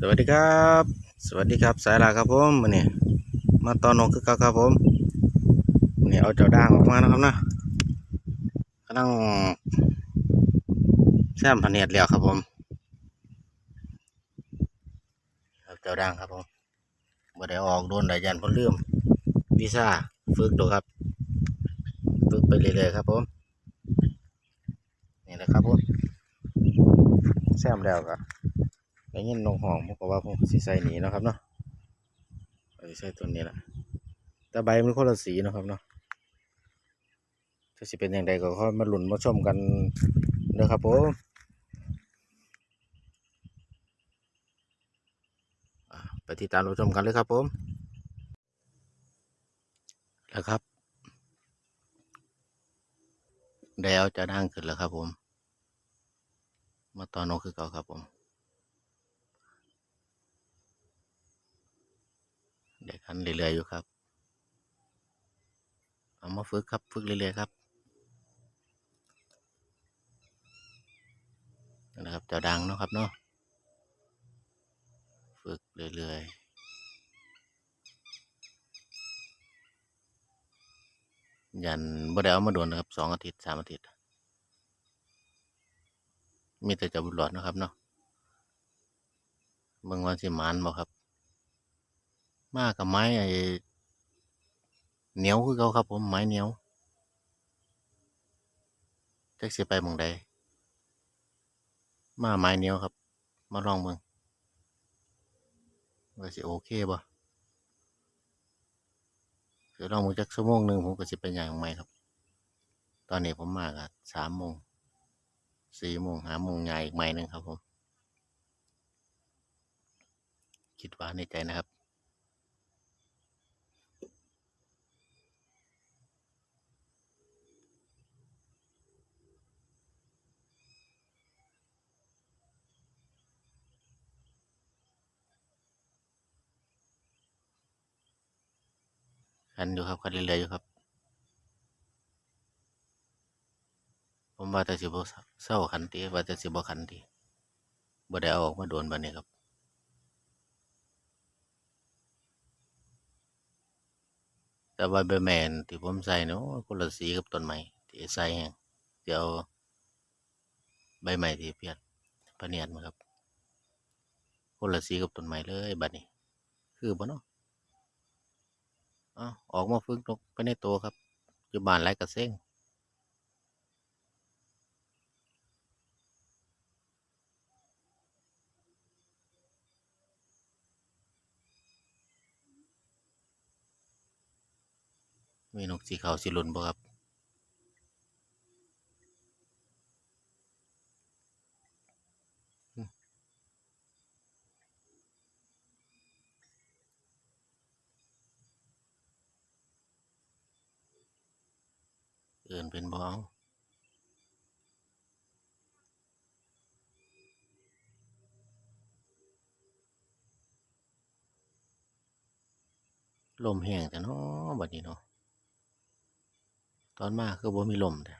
สวัสดีครับ สวัสดีครับสายลาครับผมวันนี้มาตอนนกคือเก่าครับผมวันนี้เอาเจ้าด่างออกมานะครับนะกำลังแซมพันเนียดแล้วครับผมเอาเจ้าด่างครับผมบ่ได้ออกโดนหลายยันพ่นลืมวีซ่าฝึกดูครับ ฝึกไปเรื่อยๆครับผมนี่แหละครับผมแซมแล้วก็ ได้ยินนงหองผมก็ว่าผมสิใส่หนีนะครับเนาะสิใส่ตัวนี้แหละแต่ใบมันคนละสีนะครับเนาะจะสิเป็นอย่างไรก็ค่อยมาหลุนมาชมกันเด้อครับผมไปติดตามรับชมกันเลยครับผมแล้วครับได้เอาจะดังขึ้นแล้วครับผม มาตอนนกคือเก่าครับผม เด็กขันเรื่อยๆอยู่ครับ เอามาฝึกครับฝึกเรื่อยๆครับนะครับเจ้าดังเนาะครับเนาะฝึกเรื่อยๆยันบ่ได้เอามาโดนนะครับสองอาทิตย์สามอาทิตย์ มีแต่จะบุหลอดนะครับเนาะเบิ่งวันสิมานบ่ครับ มากับไม้ไอ้เหนียวคือเขาครับผมไม้เหนียวจักสิไปมองใดมาไม้เหนียวครับ มาลองเบิ่งว่าสิโอเคบ่เดี๋ยวลองมือจักชั่วโมงหนึ่งผมก็สิไปอย่างใหม่ครับ ตอนนี้ผมมาก็สามโมงสี่โมงห้าโมงย่างอีกไม้หนึ่งครับผม คิดว่าในใจนะครับ คันอยู่ครับคันเรื่อยๆอยู่ครับ ผมว่าแต่สิบเศร้าคันติว่าแต่สิบ่คันติบ่ได้เอาออกมาโดนบัดนี้ครับแต่ว่าใบแมนที่ผมใส่เนาะคนละสีกับต้นไม้ที่ใส่แฮงเดี๋ยวใบไม้ที่เพียนพเนียดมาครับคนละสีกับต้นไม้เลยบัดนี้ คือบ่เนาะ อ้าออกมาฝึกนกไปในตัวครับ อยู่บ้านไรกระเซ้งมีนกสีขาวสีหลุนบ่ครับ เอื่นเป็นบ่เอาลมแห้งแต่เนาะบัดนี้เนาะตอนมาคือบ่มีลมแต่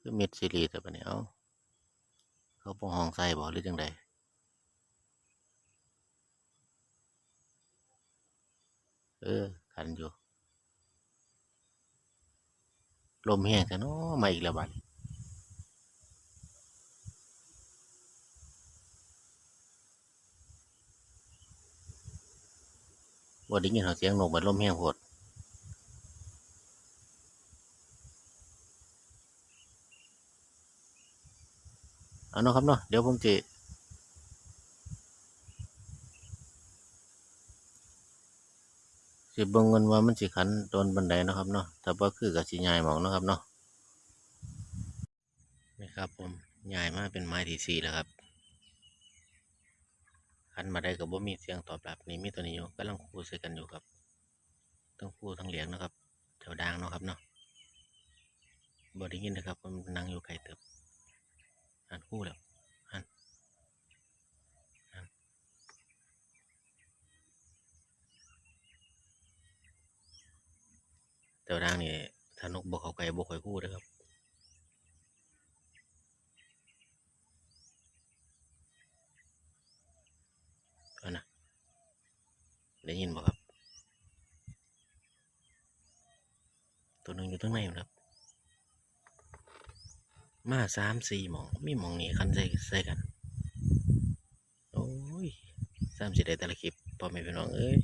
คือเม็ดซีรีส์แต่บัดนี้เอา เขาบ่ห้องใส่บ่หรือจังใดเออคันอยู่ ลมแห้งแต่เนาะมาอีกแล้วบัดนี้บ่ได้ยินเสียงนกบัดลมแห้งโพด เอาเนาะครับเนาะเดี๋ยวผมจะสิบงเงินว่ามันสิขันโดนบันไดเนาะครับเนาะถ้าบ่าคือก็สิยายหมองเนาะครับเนาะนี่ครับผมย้ายมาเป็นไม้ที่สี่แล้วครับขันมาได้ก็บ่มีเสียงตอบรับนี่มีตัวนี้อยู่กำลังคู่ใส่กันอยู่ครับทั้งคู่ทั้งเหลียงนะครับแถวด่างเนาะครับเนาะบ่ได้ยินนะครับผมนั่งอยู่ไกลเติบ หันคู่แล้วนแต่ว่าด่างนี่ถ้านกบ่เข้าใกล้บ่ค่คู่นะครับอานนะได้ยินบ่ครับ ตัวหนึ่งอยู่ข้งในครับ มาสามสี่หมองมีหมองนี้คันใส่ใส่กัน โอ้ยสามสิได้แต่ละคลิปพอแม่พี่น้องเอ้ย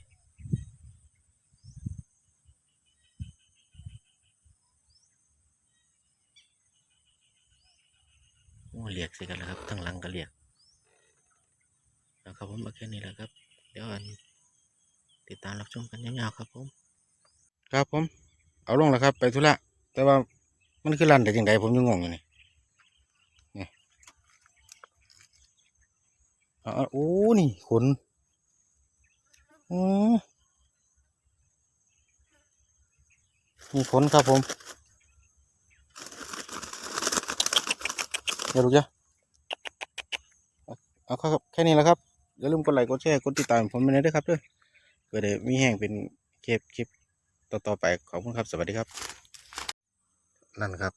โอ้เรียกสิกันแล้วครับทั้งหลังก็เรียกนะครับผมมาแค่นี้แหละครับ เดี๋ยวอันติดตามรับชมกันยาวๆครับผม ครับผม เอาลงแล้วครับ ไปธุระแต่ว่ามันคือรันแต่ยังไงผมยังงงอยู่นี่ อาเอโอ้นี่ขนอือมีขนครับผมเดี๋ยวลูกจ้าเอาครับแค่นี้แหละครับอย่าลืมกดไลค์กดแชร์กดติดตามผมไปเลยด้วยครับด้วยเพื่อได้มีแห่งเป็นคลิปคลิปต่อๆไปขอบคุณครับสวัสดีครับ นั่นครับ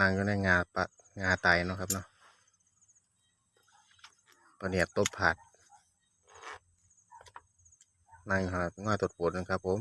นางอยู่ในงาปะงาไตเนาะครับเนาะ ปะเนียดตบผาดนางอยู่าดงาตดปวดนะครับผม